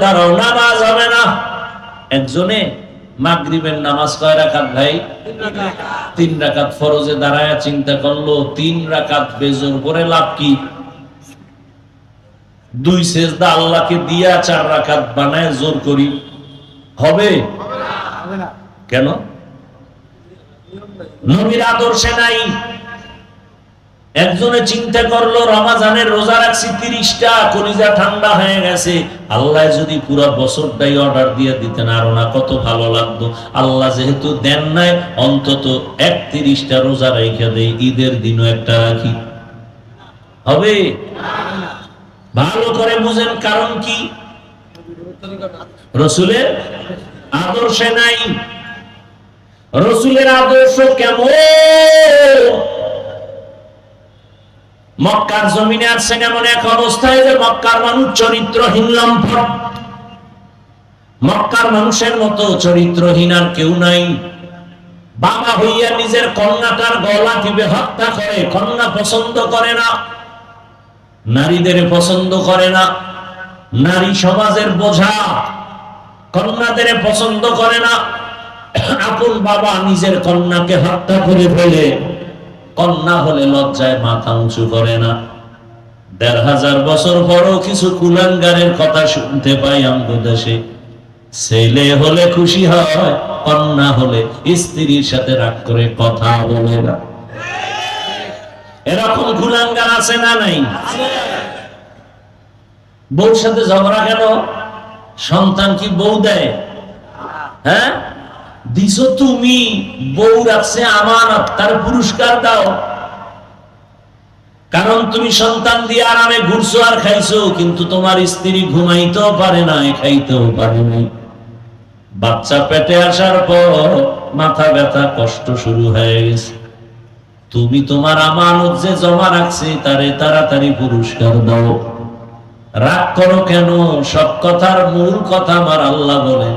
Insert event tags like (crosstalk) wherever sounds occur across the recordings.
দাঁড়াও নামাজ হবে না। একজনে মাগরিবের নামাজ কয় রাকাত ভাই? তিন রাকাত ফরজে দাঁড়ায় চিন্তা করল তিন রাকাত বেজোর করে লাভ কি? দুই সেজদা আল্লাহকে দিয়া চার রাকাত বানায় জোর করি। হবে? কেন? নবীর আদর্শে নাই। একজনে চিন্তা করল, রমাজানের রোজা রাখছি, তিরিশটা, কলিজা ঠান্ডা হয়ে গেছে। আল্লাহ যদি পুরো বছরটাই অর্ডার দিয়ে দিতেন, আরও না কত ভালো লাগতো। আল্লাহ যেহেতু দেন নাই, অন্তত একত্রিশটা রোজা রেখে দেয় ঈদের দিনও একটা রাখি। হবে? ভালো করে বুঝেন কারণ কি? রসুলের আদর্শে নাই। রসুলের আদর্শ কেমন? মক্কার জমিনে আসছেন এমন এক অবস্থায় যে মক্কার মানুষ চরিত্রহীন লম্পট মক্কার মানুষের মতো চরিত্রহীন আর কেউ নাই। বাবা হইয়া নিজের কন্যাটার গলা টিপে হত্যা করে, কন্যা পছন্দ করে না, নারীদের পছন্দ করে না, নারী সমাজের বোঝা কন্যাদের পছন্দ করে না। (coughs) আপন বাবা নিজের কন্যাকে হত্যা করে ফেলে। কন্যা হলে লজ্জায় মাথা উঁচু করে না। দেড় হাজার বছর পরও কিছু কুলাঙ্গারের কথা শুনতে পাই আমগো দেশে ছেলে হলে খুশি হয়, কন্যা হলে স্ত্রীর সাথে রাগ করে কথা বলে না। এরকম কুলাঙ্গার আছে না নাই? বউর সাথে ঝগড়া কেন? সন্তান কি বউ দেয়? হ্যাঁ? দিছো তুমি, বউ রাখছে আমানত তার পুরস্কার দাও। কারণ তুমি সন্তান দিয়ে আরামে ঘুরছো আর খাইছো, কিন্তু তোমার স্ত্রী ঘুমাইতেও পারে না খাইতেও পারে বাচ্চা পেটে আসার পর মাথা ব্যথা, কষ্ট শুরু হয়ে গেছে। তুমি তোমার আমানত যে জমা রাখছে, তারে তাড়াতাড়ি পুরস্কার দাও। রাগ করো কেন? সব কথার মূল কথা আমার আল্লাহ বলেন।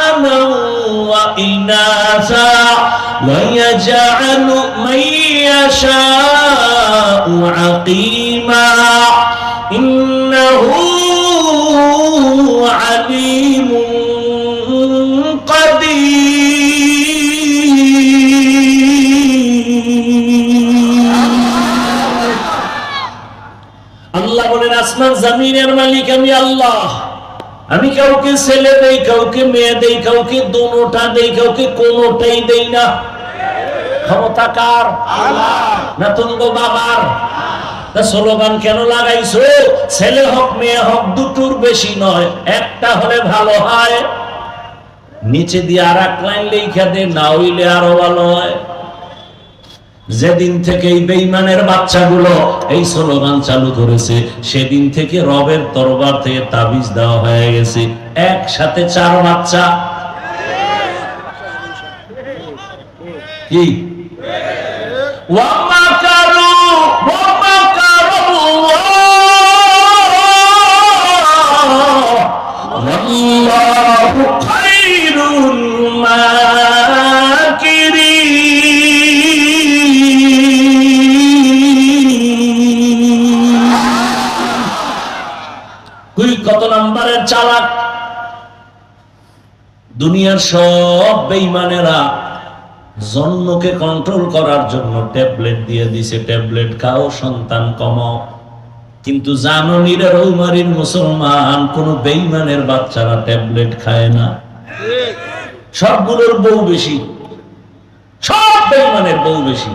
ذكرانا وإناثا ويجعل من يشاء عقيما إنه عليم قدير আল্লাহ বলেন আসমান জামিনের মালিক আমি আল্লাহ আমি কাউকে ছেলে দেই, কাউকে মেয়ে দেই, কাউকে দোনোটা দেই, কাউকে কোনোটাই দেই না। ক্ষমতা কার? না তুঙ্গ বাবার। তা স্লোগান কেন লাগাইছো? ছেলে হোক, মেয়ে হোক, দুটোর বেশি নয়, একটা হলে ভালো হয়। নিচে দিয়ে আর এক লাইন লেখা দে, না হইলে আরও ভালো হয়। যেদিন থেকে এই বেইমানের বাচ্চাগুলো এই স্লোগান চালু করেছে, সেদিন থেকে রবের তরবার থেকে তাবিজ দেওয়া হয়ে গেছে। একসাথে চার বাচ্চা। কি? দুনিয়ার সব বেইমানেরা জন্মকে কন্ট্রোল করার জন্য ট্যাবলেট দিয়ে দিছে, ট্যাবলেট খাও, সন্তান কমাও কিন্তু জাননীরা রৌমারির মুসলমান, কোন বেইমানের বাচ্চারা ট্যাবলেট খায় না। সবগুলোর বউ বেশি। সব বেইমানের বউ বেশি।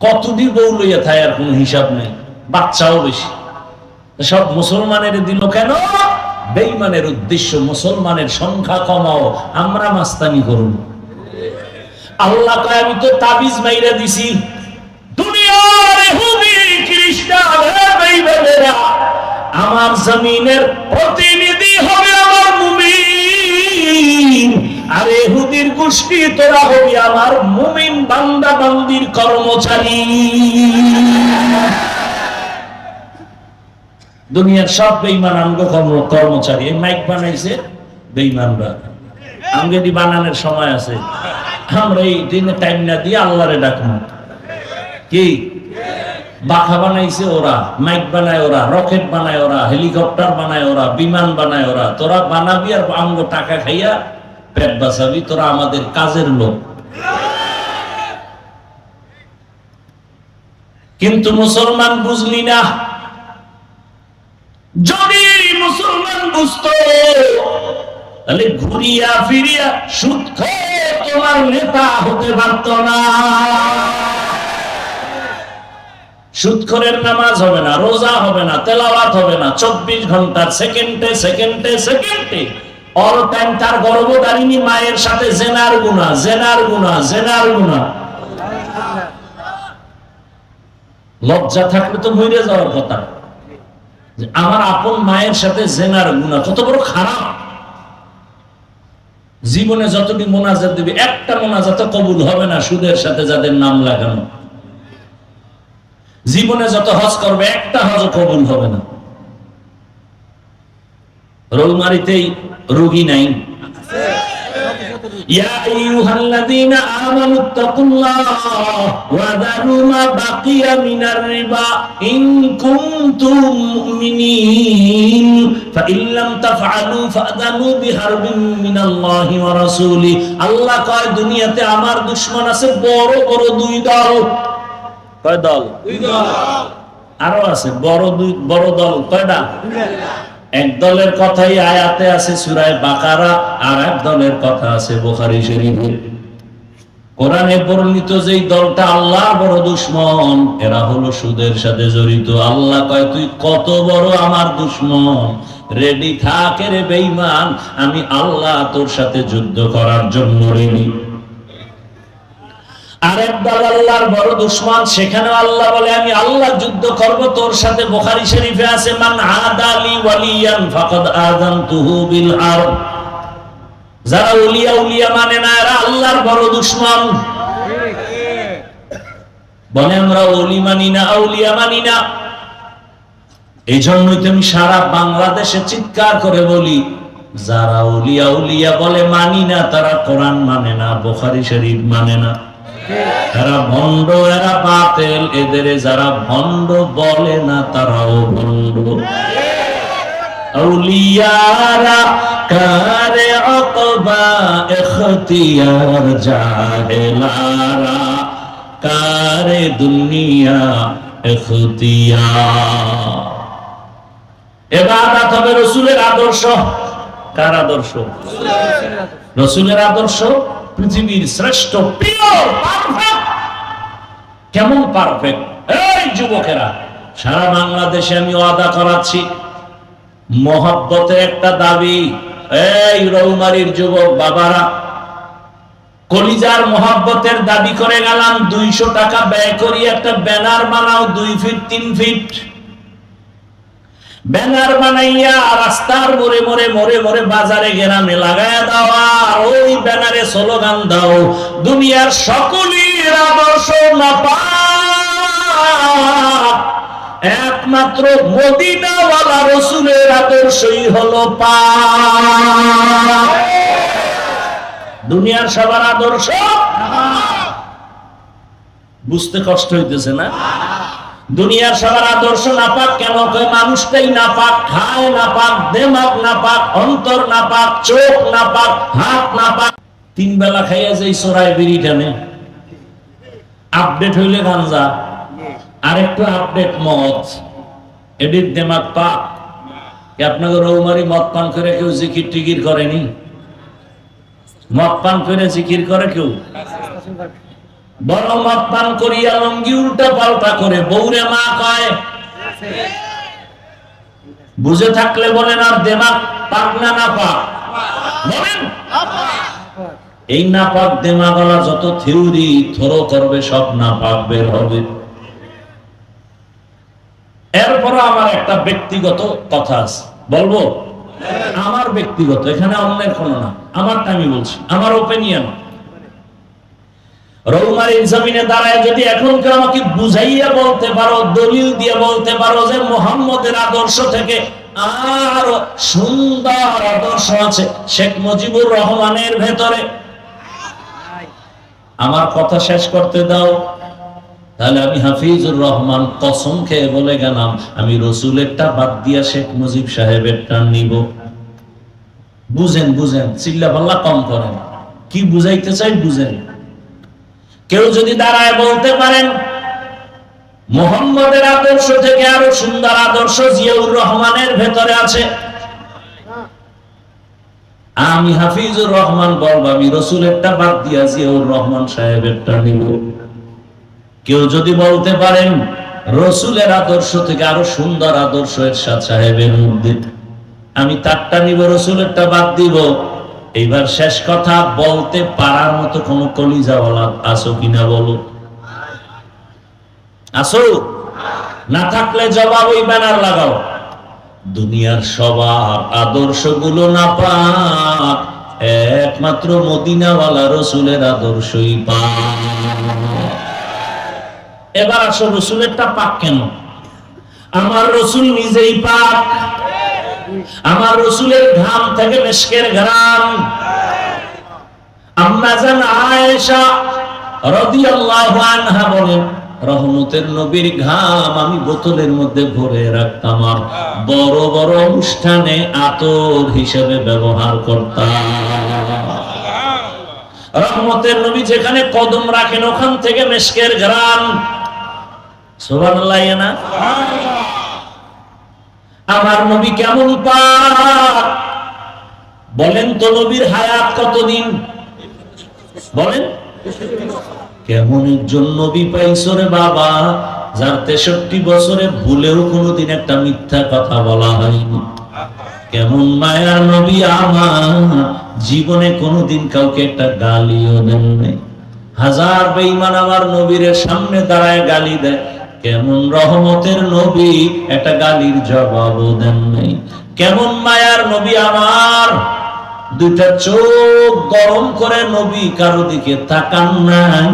কতদিন বউ লইয়া থায় আর কোনো হিসাব নেই? বাচ্চাও বেশি। সব মুসলমানের দিল কেন? বেইমানের উদ্দেশ্য মুসলমানের সংখ্যা কমাও, আমরা মাস্তানি করুন। আল্লাহ কয়, আমি তো তাবিজ মাইরা দিছি। দুনিয়ার ইহুদি খ্রিস্টান হে আমার জমিনের প্রতিনিধি হবে আমার মুমিন। ইহুদির গোষ্ঠী তোরা হবি আমার মুমিন বান্দা বান্দির কর্মচারী। দুনিয়ার সব বেইমান আমগো কর্ম- কর্মচারী। এই মাইক বানাইছে বেইমানরা আমগেদি বানানোর সময় আছে। আমরা এই দিনে টাইম না দিয়ে আল্লাহরে ডাকবো। কি? বাখা বানাইছে ওরা, মাইক বানায় ওরা, রকেট বানায় ওরা, হেলিকপ্টার বানায় ওরা, বিমান বানায় ওরা। তোরা বানাবি আর আমগো টাকা খাইয়া পেট বাঁচাবি, তোরা আমাদের কাজের লোক। কিন্তু মুসলমান বুঝলি না। যদি মুসলমান বুঝতো, তাহলে ঘুরিয়া ফিরিয়া সুদ তোমার নেতা হতে পারত না। সুদখরের নামাজ হবে না, রোজা হবে না, তেলাওয়াত হবে না, চব্বিশ ঘণ্টার সেকেন্ডে সেকেন্ডে সেকেন্ডে। অল টাইম তার গর্ভধারিণী মায়ের সাথে জেনার গুণা জেনার গুণা জেনার গুণা। লজ্জা থাকলে তো মরে যাওয়ার কথা। আমার আপন মায়ের সাথে জেনার গুণা কত বড় খারাপ। জীবনে যতটি মোনাজাত দেবে, একটা মোনাজাত কবুল হবে না সুদের সাথে যাদের নাম লাগানো। জীবনে যত হজ করবে, একটা হজ কবুল হবে না। রৌমারিতেই রোগী নাই। আল্লাহ কয় দুনিয়াতে আমার দুশ্মন আছে বড় বড় দুই দল। কয় দুই দল। আরও আছে বড় দুই বড় দল। কয়টা? এক দলের কথাই আয়াতে আছে সুরায় বাকারা, আর এক দলের কথা আছে বোখারি শরীফে। কোরআনে বর্ণিত যেই দলটা আল্লাহ বড় দুশ্মন, এরা হলো সুদের সাথে জড়িত। আল্লাহ কয়, তুই কত বড় আমার দুশ্মন? রেডি থাকে রে বেঈমান, আমি আল্লাহ তোর সাথে যুদ্ধ করার জন্য রেডি আরেক দল আল্লাহর বড় দুশ্মন আল্লাহ বলে, আমি আল্লাহ যুদ্ধ করব, তোর সাথে বুখারী শরীফে আছে, মান আদালি ওয়ালিয়ান ফাকাদ আযানতুহু বিল যারা উলিয়া উলিয়া মানে না, এরা আল্লাহর বড় দুশ্মন। বলে, আমরা মানি না, আউলিয়া মানি না। এই জন্যই তো আমি সারা বাংলাদেশে চিৎকার করে বলি, যারা উলিয়া উলিয়া বলে, মানি না, তারা কোরআন মানে না, বোখারি শরীফ মানে না। এরা ভণ্ড এরা বাতেল। এদের যারা ভণ্ড বলে না তারাও ভণ্ড। আউলিয়ারা কারে অকবা এখতিয়ার জাহেলারা। কারে দুনিয়া এখতিয়ার। এবাদত হবে রসুলের আদর্শ। কার আদর্শ। রসুলের আদর্শ? পৃথিবীর শ্রেষ্ঠ কেমন পারফেক্ট এই যুবকেরা, সারা বাংলাদেশে আমি ওয়াদা করাচ্ছি, মহব্বতের একটা দাবি, এই রৌমারির যুবক বাবারা, কলিজার মহব্বতের দাবি করে গেলাম, দুইশো টাকা ব্যয় করি, একটা ব্যানার বানাও, দুই ফিট, তিন ফিট। ব্যানার বানাইয়া রাস্তার মোড়ে মোড়ে মোড়ে মোড়ে বাজারে গ্রামে লাগায়া দাও, আর ওই ব্যানারে স্লোগান দাও, দুনিয়ার সকলের আদর্শ না একমাত্র মদিনাওয়ালা রসুলের আদর্শই হলো পা দুনিয়ার সবার আদর্শ? বুঝতে কষ্ট হইতেছে না? দুনিয়ার সবার আদর্শ নাপাক কেন? মানুষটাই নাপাক খায় নাপাক দেমাগ নাপাক, অন্তর নাপাক, চোখ নাপাক, হাত নাপাক। তিন বেলা খাইয়া যাই সরাই বিড়ি টানে। আপডেট হইলে গাঞ্জা। আর একটু আপডেট মদ। এডিট দেমাক পাক। আপনাকে রৌমারি মদ পান করে কেউ জিকির টিকির করেনি? মদ পান করে জিকির করে কেউ? বড় মদ পান করিয়া লঙ্গি উল্টা পাল্টা করে বৌরে মা কয়, বুঝে থাকলে বলেন আর দেমাগ পাক না না পাক এই না পাক যত করবে, সব না পাক বের হবে। এরপর আমার একটা ব্যক্তিগত কথা আছে। বলব? আমার ব্যক্তিগত, এখানে অন্যের কোনো না। আমারটা আমি বলছি, আমার ওপিনিয়ন রহমানের ভেতরে। আমার কথা শেষ করতে দাও। তাহলে আমি হাফিজুর রহমান কসম খেয়ে বলে গেলাম, আমি রসুলেরটা বাদ দিয়া শেখ মুজিব সাহেবের সাহেবেরটা নিব। বুঝেন বুঝেন চিল্লা পাল্লা কম করেন। কি বুঝাইতে চাই বুঝেন। কেউ যদি দাঁড়ায় বলতে পারেন, মোহাম্মদের আদর্শ থেকে আরও সুন্দর আদর্শ জিয়াউর রহমানের ভেতরে আছে। আমি হাফিজুর রহমান বলব, আমি রসুলেরটা বাদ দিয়া জিয়াউর রহমান সাহেবেরটা নিব। কেউ যদি বলতে পারেন, রসুলের আদর্শ থেকে আরও সুন্দর আদর্শ এরশাদ সাহেবের মধ্যে আমি তারটা নিব, রসুলেরটা বাদ দিব। এইবার শেষ কথা, বলতে পারার মতো কোন কলিজাওয়ালা আসো কিনা বলো? আসো না থাকলে জবাব ওই ব্যানার লাগাও। দুনিয়ার সবার আদর্শগুলো না পাক, একমাত্র মদিনাওয়ালা রসুলের আদর্শই পাক। এবার আসো, রসুলেরটা পাক কেন? আমার রসুল নিজেই পাক। আমার রসুলের ঘাম থেকে মেশকের ঘ্রাম আম্মা জান আয়েশা রাদিয়াল্লাহু আনহা বলেন রহমতের নবীর ঘাম আমি বোতলের মধ্যে ভরে রাখতাম আর বড় বড় অনুষ্ঠানে আতর হিসেবে ব্যবহার করতাম। রহমতের নবী যেখানে কদম রাখেন, ওখান থেকে মেশকের ঘ্রাম সুবহানাল্লাহ না? আমার নবী কেমন বলেন তো নবীর হায়াত কতদিন? বলেন। কেমন একজন নবী পাইছো রে বাবা, যার তেষট্টি বছরে ভুলেও কোনোদিন একটা মিথ্যা কথা বলা হয়নি। কেমন মায়ার নবী আমার, জীবনে কোনোদিন কাউকে একটা গালিও দেন হাজার বেইমান আমার নবীর সামনে দাঁড়ায় গালি দেয়। কেমন রহমতের নবী? একটা গালির জবাবও দেন নাই। কেমন মায়ার নবী আমার? দুইটা চোখ গরম করে নবী কারও দিকে তাকান নাই।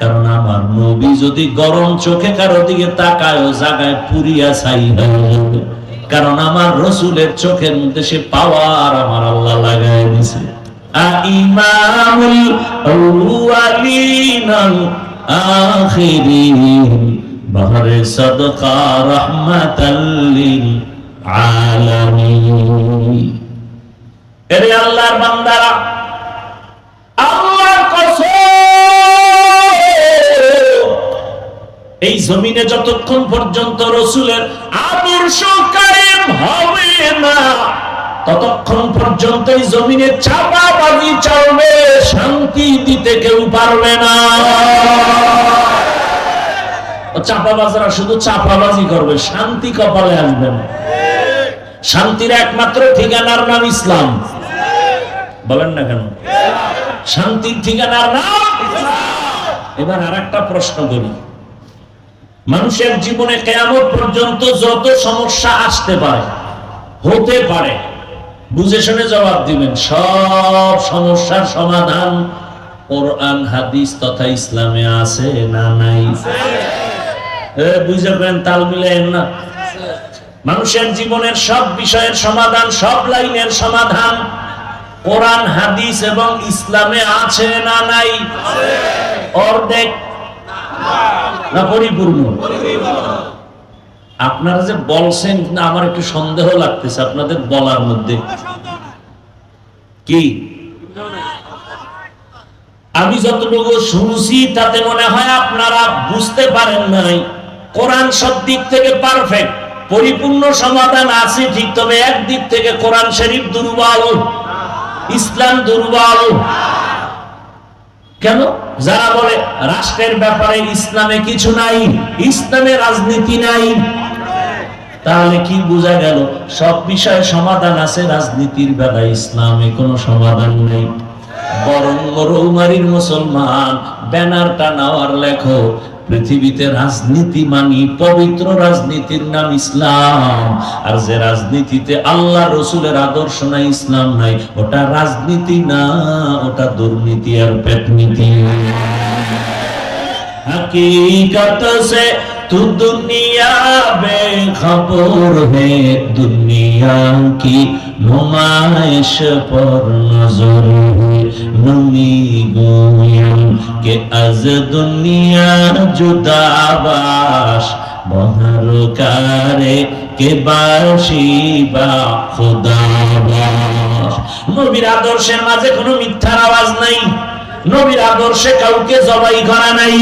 কারণ আমার নবী যদি গরম চোখে কারও দিকে তাকায় জায়গায় পুরিয়া ছাই হয়ে কারণ আমার রসুলের চোখের মধ্যে সে পাওয়ার আমার আল্লাহ লাগাই দিছে। ইমামুল আউয়ালিন আখিরিন। সাদকা রাহমাতাল লিল আলামিন। এরে আল্লাহর বান্দারা, আল্লাহর এই জমিনে যতক্ষণ পর্যন্ত রসুলের আদর্শ হবে না, ততক্ষণ পর্যন্ত এই জমিনে চাপাবাজি চলবে শান্তি দিতে কেউ পারবে না। চাপাবাজরা শুধু চাপাবাজি করবে, শান্তি কপালে আসবে না। শান্তির একমাত্র ঠিকানার নাম ইসলাম। বলেন না কেন? শান্তির ঠিকানার নাম এবার আর একটা প্রশ্ন করি। মানুষের জীবনে কেয়ামত পর্যন্ত যত সমস্যা আসতে পারে, হতে পারে, বুঝে শুনে জবাব দিবেন, সব সমস্যার সমাধান কোরআন, হাদিস তথা ইসলামে আছে না নাই? তাল মিলেন না। মানুষের জীবনের সব বিষয়ের সমাধান, সব লাইনের সমাধান কোরআন, হাদিস এবং ইসলামে আছে না নাই? অর্ধেক না পরিপূর্ণ? আপনারা যে বলছেন, না, আমার একটু সন্দেহ লাগতেছে, আপনাদের বলার মধ্যে। কি? আমি যতটুকু শুনছি, তাতে মনে হয় আপনারা বুঝতে পারেন নাই। কোরআন সব দিক থেকে পারফেক্ট পরিপূর্ণ সমাধান আছে ঠিক, তবে এক দিক থেকে কোরআন শরীফ দুর্বল। ইসলাম দুর্বল। কেন? যারা বলে, রাষ্ট্রের ব্যাপারে ইসলামে কিছু নাই, ইসলামে রাজনীতি নাই। তাহলে কি বোঝা গেল, সব বিষয়ে সমাধান আছে, রাজনীতির বেলায় ইসলামে কোনো সমাধান নেই। বরং রৌমারির মুসলমান, ব্যানারটা নেওয়ার লেখো পৃথিবীতে রাজনীতি মানি, পবিত্র রাজনীতির নাম ইসলাম। আর যে রাজনীতিতে আল্লাহ রসুলের আদর্শ নাই, ইসলাম নাই, ওটা রাজনীতি না, ওটা দুর্নীতি আর পেটনীতি দুনিয়া কি নুমাইশ পর নজর হে। ভ্রমি কে আজ দুনিয়া জুদাবাস কে নবীর আদর্শের মাঝে কোনো মিথ্যার আওয়াজ নাই। নবীর আদর্শে কাউকে জবাই করা নাই।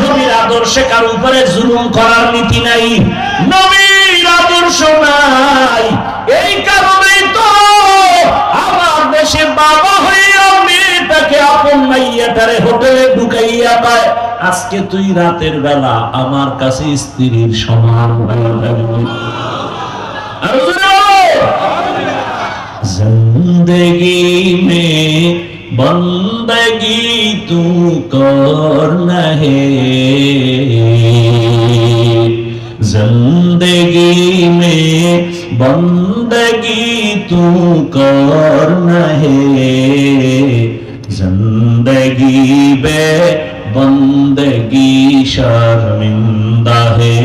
নবীর আদর্শে কার উপরে জুলুম করার নীতি নাই। নবীর আদর্শ নাই। এই তো আজকে তুই রাতের বেলা আমার কাছে স্ত্রীর সমান জিন্দগি মে বন্দগি তু কর নহে। জিন্দগি মে বন্দগি তু কর নহে। জিন্দগি বে शर्मिंदा है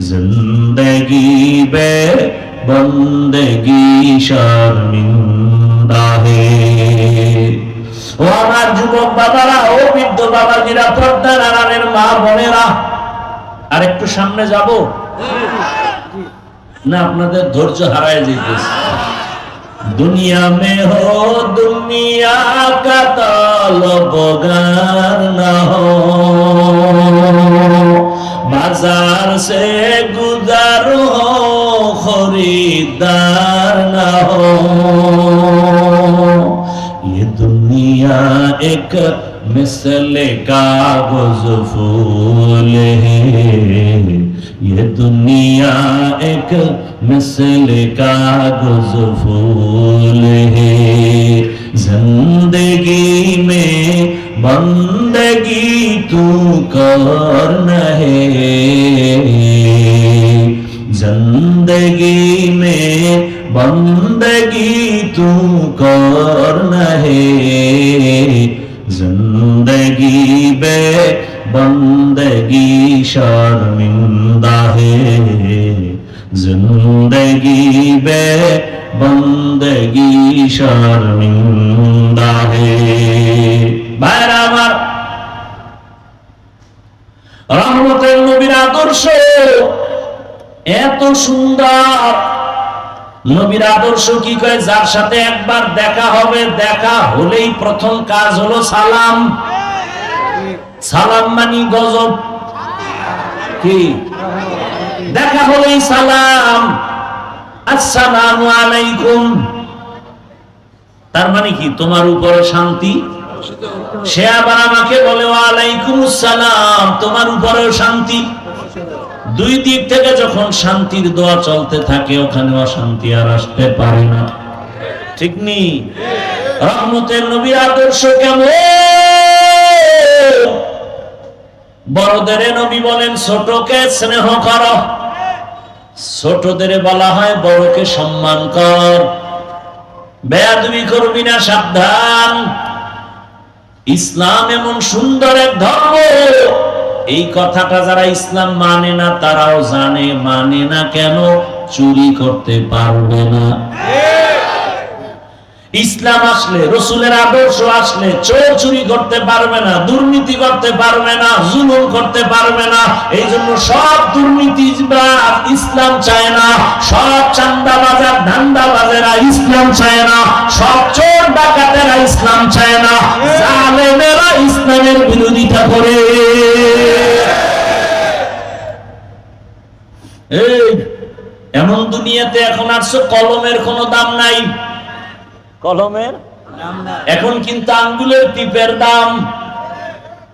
जिंदगी बे बंदगी शर्मिंदा है ও আমার যুবক বাবারা ও বৃদ্ধ বাবাজিরা পর্দার আড়ালের মা বোনেরা আর একটু সামনে যাব না আপনাদের ধৈর্য হারায় যেতেছে दुनिया में हो दुनिया का तालबगार न हो बाजार से गुजर हो खरीदार न हो ये दुनिया एक मिसल कागज फूल है ये दुनिया एक मिसल कागज फूल है जिंदगी में बंदगी तू करना है जिंदगी में बंदगी तू करना है जिंदगी बे बंदगी शर्मिंदा है বন্দেগি বে, বন্দেগি শর্মিন্দা হে। ভাইরা আমার রহমতের নবীর আদর্শ, এত সুন্দর। নবীর আদর্শ কি কয় যার সাথে একবার দেখা হবে, দেখা হলেই প্রথম কাজ হলো সালাম। সালাম মানি গজব। কি? দেখা হলেই সালাম। আসসালামু আলাইকুম। তার মানে কি? তোমার উপরে শান্তি? সে আবার আমাকে বলে ওয়ালাইকুম সালাম তোমার উপরেও শান্তি? দুই দিক থেকে যখন শান্তির দোয়া চলতে থাকে, ওখানে অশান্তি আর আসতে পারে না। ঠিক নেই রহমতের নবীর আদর্শ কেমন? বড়দের নবী বলেন, ছোটকে স্নেহ কর। ছোটদের বলা হয় বড়কে সম্মান কর। বেয়াদুমি করবি না, সাবধান। ইসলাম এমন সুন্দর এক ধর্ম। এই কথাটা যারা ইসলাম মানে না, তারাও জানে মানে না কেন? চুরি করতে পারবে না। ইসলাম আসলে, রসুলের আদর্শ আসলে, চোর চুরি করতে পারবে না, দুর্নীতি করতে পারবে না, জুলুম করতে পারবে না এই জন্য সব দুর্নীতি ইসলাম চায় না, সব চান্দা বাজার ধান্দা বাজারা ইসলাম চায় না, সব চোর ডাকাতেরা ইসলাম চায় না, জালেমেরা ইসলামের বিরোধিতা করে। এই, এমন দুনিয়াতে এখন আসছো কলমের কোনো দাম নাই। কলমের এখন কিন্তু আঙ্গুলের টিপের দাম।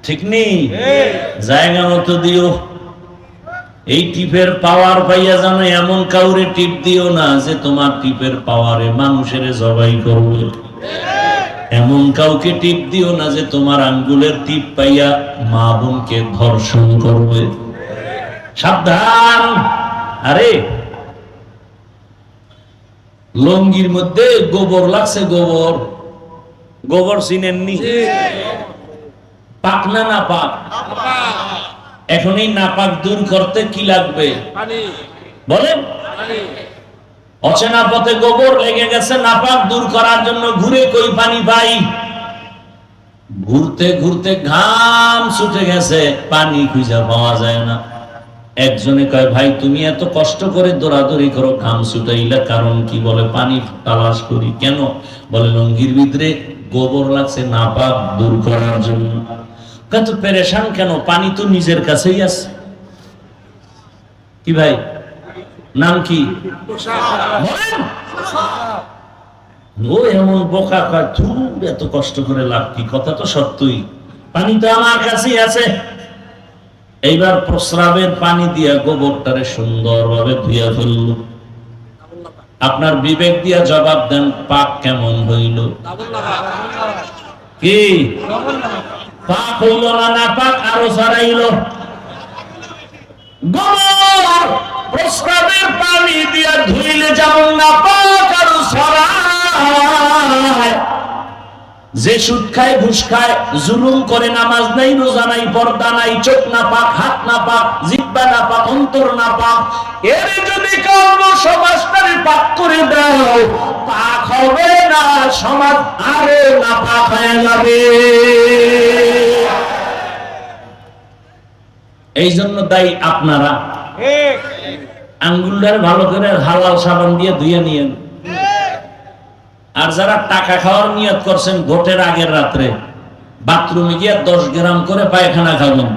ঠিক নেই জায়গা মতো দিও। এই টিপের পাওয়ার পাইয়া জানো এমন কাউরে টিপ দিও না যে তোমার টিপের পাওয়ারে মানুষের জবাই করবে। এমন কাউকে টিপ দিও না যে তোমার আঙ্গুলের টিপ পাইয়া মা বোনকে ধর্ষণ করবে। সাবধান! আরে লঙ্গির মধ্যে গোবর লাগছে গোবর। গোবর চিনেননি? পাক না না পাক এখন এই নাপাক দূর করতে কি লাগবে? বলেন। অচেনা পথে গোবর লেগে গেছে নাপাক দূর করার জন্য ঘুরে কই পানি পাই? ঘুরতে ঘুরতে ঘাম ছুটে গেছে পানি খুঁজে পাওয়া যায় না। একজনে কয়, ভাই, তুমি এত কষ্ট করে দৌড়াদৌড়ি করো, ঘাম ছুটাইলে কারণ কি? বলে, পানি তালাশ করি। কেন? বলে, লঙ্গির ভিতরে গোবর লাগছে, নাপাক দূর করার জন্য। কত পেরেশান কেন? পানি তো নিজের কাছেই আছে। কি ভাই? নাম কি? ও এমন বোকা কয় এত কষ্ট করে লাভ কি? কথা তো সত্যই। পানি তো আমার কাছেই আছে। এইবার প্রস্রাবের পানি দিয়া গোবরটারে সুন্দরভাবে ধুইয়া ফেলল। আপনার বিবেক দিয়া জবাব দেন পাক কেমন হইল? কি? পাক হইল না না পাক আরও ছড়াইল। গোবর, প্রস্রাবের পানি দিয়া ধুইলে যেমন না পাক আরও ছড়ায়। যে সুদ খায় ঘুষ খায় জুলুম করে নামাজ নাই রোজা নাই পর্দা নাই চোখ না পাক হাত না পাক জিব্বা না পাক অন্তর না পাক এর যদি কর্ম সমাজটারে পাক করে দাও পাক হবে না সমাজ আরও না পাক হয়ে যাবে। এই জন্য দায়ী আপনারা। আঙ্গুলটার ভালো করে হালাল সাবান দিয়ে ধুয়ে নিয়েন। আর যারা টাকা খাওয়ার নিয়ত করছেন ভোটের আগের রাত্রে বাথরুমে গিয়ে দশ গ্রাম করে পায়খানা খাবেন।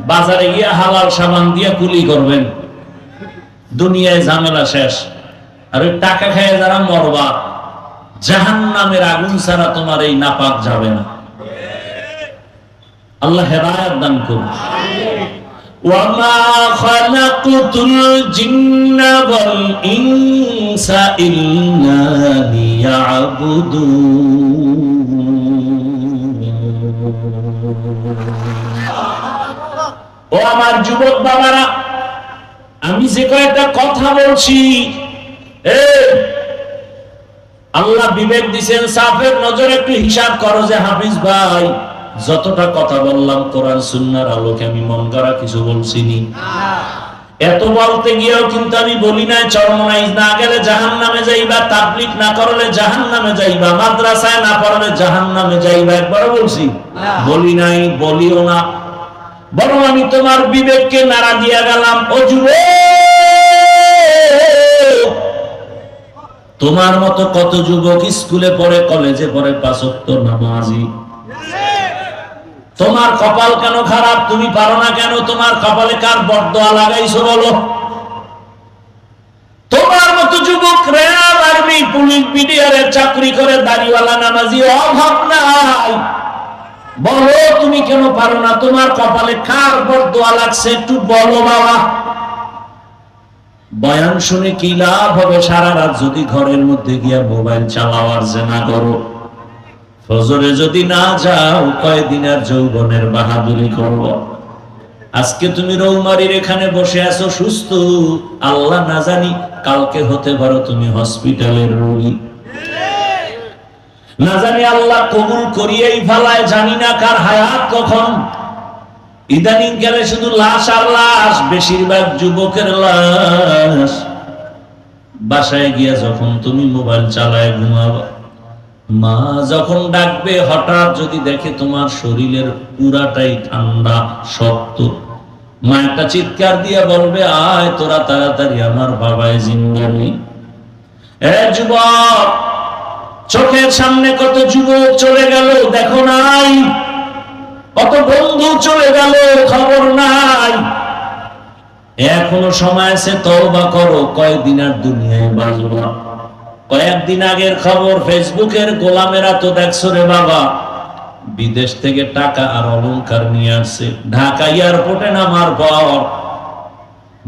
বাজারে গিয়ে হালাল সাবান দিয়ে কুলি করবেন। দুনিয়ায় ঝামেলা শেষ। আর ওই টাকা খেয়ে যারা মরবা জাহান নামের আগুন ছাড়া তোমার এই নাপাক যাবে না। আল্লাহ হেদায়াত দান করুন। وما خلقت الجن والإنس إلا ليعبدون ও আমার যুবক বাবারা আমি যে কয়েকটা কথা বলছি এ আল্লাহ বিবেক দিছেন সাফের নজর একটু হিসাব করো যে হাফিজ ভাই যতটা কথা বললাম কোরআন, সুন্নার আলোকে আমি মন করা কিছু বলছি নি। এত বলতে গিয়েও কিন্তু আমি বলি না চরমনাইজ না গেলে জাহান নামে যাইবা, তাবলিক না করলে জাহান নামে যাইবা, মাদ্রাসায় না পড়লে জাহান নামে যাইবা একবার বলছি। বলি নাই, বলিও না। বরং আমি তোমার বিবেককে নাড়া দিয়া গেলাম, ও তোমার মতো কত যুবক স্কুলে পড়ে, কলেজে পড়ে পাঁচক্ত নামাজি। তোমার কপাল কেন খারাপ? তুমি পারো না কেন? তোমার কপালে কার বরদোয়া লাগাইছো বলো? তোমার মতো যুবক র্যাব আর্মি, পুলিশ বিডিআরে চাকরি করে দাড়িওয়ালা নামাজি, অভাব নাই। বলো, তুমি কেন পারো না? তোমার কপালে কার বরদোয়া লাগছে একটু বলো বাবা। বয়ান শুনে কি লাভ হবে? সারা রাত যদি ঘরের মধ্যে গিয়া মোবাইল চালাওয়ার জেনা করো। ফজরে যদি না যাও, কয়দিনের যৌবনের বাহাদুরি করব? আজকে তুমি রৌমারির এখানে বসে আছো, সুস্থ? আল্লাহ না জানি, কালকে হতে পারো তুমি হসপিটালের রোগী। না জানি আল্লাহ কবুল করিয়েই ফেলায়, জানি না কার হায়াত কখন। ইদানিং গেলে শুধু লাশ আর লাশ, বেশিরভাগ যুবকের লাশ। বাসায় গিয়া যখন তুমি মোবাইল চালায় ঘুমাবা মা যখন ডাকবে, হঠাৎ যদি দেখে তোমার শরীরের পুরাটাই ঠান্ডা, শক্ত, মা একটা চিৎকার দিয়ে বলবে, আয় তোরা তাড়াতাড়ি, আমার বাবায় জিন্দা নেই। এ যুবক, চোখের সামনে কত যুবক চলে গেল, দেখো নাই। কত বন্ধু চলে গেল, খবর নাই। এখনও সময় আছে, তওবা করো কয়েকদিন আর দুনিয়ায় বাঁচবো না। কয়েকদিন আগের খবর, ফেসবুকের গোলামেরা তো দেখছ রে বাবা, বিদেশ থেকে টাকা আর অলংকার নিয়ে আসছে। ঢাকা এয়ারপোর্টে নামার পর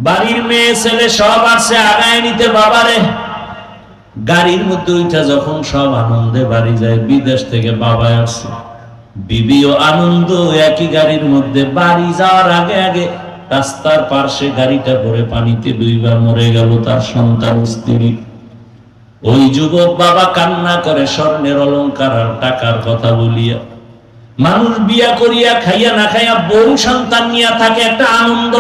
বাড়ির মেয়ে, ছেলে সব আসছে, আগায় নিতে বাবারে গাড়ির মধ্যে ওইটা যখন সব আনন্দে বাড়ি যায়, বিদেশ থেকে বাবা আসছে। বিবিও আনন্দ, একই গাড়ির মধ্যে বাড়ি যাওয়ার আগে আগে রাস্তার পার্শ্বে গাড়িটা পরে পানিতে দুইবার মরে গেল তার সন্তান, স্ত্রী। ওই যুবক বাবা কান্না করে স্বর্ণের অলঙ্কার আর টাকার কথা বলিয়া, মানুষ বিয়া করিয়া খাইয়া না খাইয়া বউ সন্তান নিয়ে থাকে একটা আনন্দ।